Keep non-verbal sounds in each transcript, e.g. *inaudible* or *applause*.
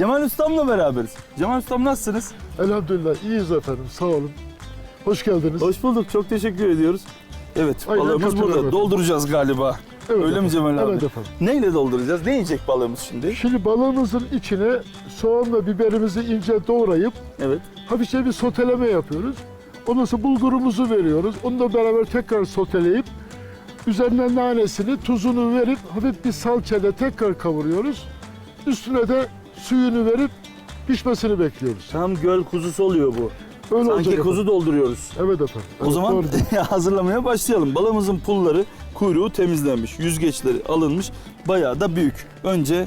Cemal Ustam'la beraberiz. Cemal Ustam nasılsınız? Elhamdülillah iyiyiz efendim sağ olun. Hoş geldiniz. Hoş bulduk. Çok teşekkür ediyoruz. Evet, Aynen balığımız katılıyorum burada. efendim. Dolduracağız galiba. Evet Öyle mi efendim. Cemal abi? Evet efendim. Neyle dolduracağız? Ne yiyecek balığımız şimdi? Şimdi balığımızın içine soğan ve biberimizi ince doğrayıp Evet. hafifçe bir soteleme yapıyoruz. Ondan sonra bulgurumuzu veriyoruz. Onunla beraber tekrar soteleyip üzerine nanesini, tuzunu verip hafif bir salçayla tekrar kavuruyoruz. Üstüne de suyunu verip pişmesini bekliyoruz. Tam göl kuzusu oluyor bu. Öyle Sanki olacak kuzu dolduruyoruz. efendim. Evet efendim. O Evet, zaman doğru. *laughs* hazırlamaya başlayalım. Balığımızın pulları, kuyruğu temizlenmiş, yüzgeçleri alınmış. Bayağı da büyük. Önce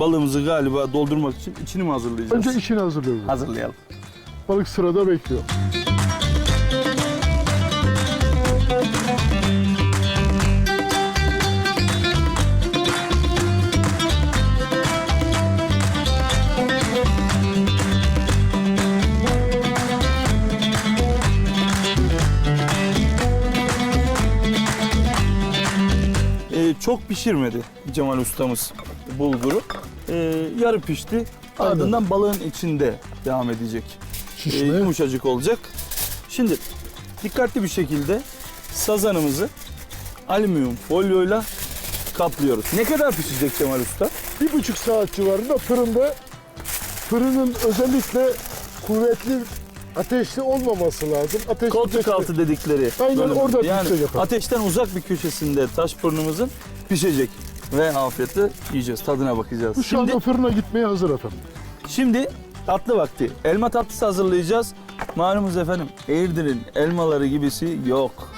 balığımızı galiba doldurmak için içini mi hazırlayacağız? Önce işini hazırlıyoruz. hazırlayalım. Balık sırada bekliyor. Çok pişirmedi Cemal ustamız bulguru. Ee, yarı pişti. Ardından balığın içinde devam edecek. Şişme. yumuşacık olacak. Şimdi dikkatli bir şekilde sazanımızı alüminyum folyoyla kaplıyoruz. Ne kadar pişecek Cemal Usta? bir buçuk saat civarında fırında fırının özellikle kuvvetli ateşli olmaması lazım. Ateş Koltuk altı dedikleri. Aynen orada yani pişecek efendim. ateşten uzak bir köşesinde taş burnumuzun pişecek. Ve afiyetle yiyeceğiz, tadına bakacağız. Bu şu Şimdi, anda fırına gitmeye hazır efendim. şimdi tatlı vakti. Elma tatlısı hazırlayacağız. Malumunuz efendim Eğirdir'in elmaları gibisi yok.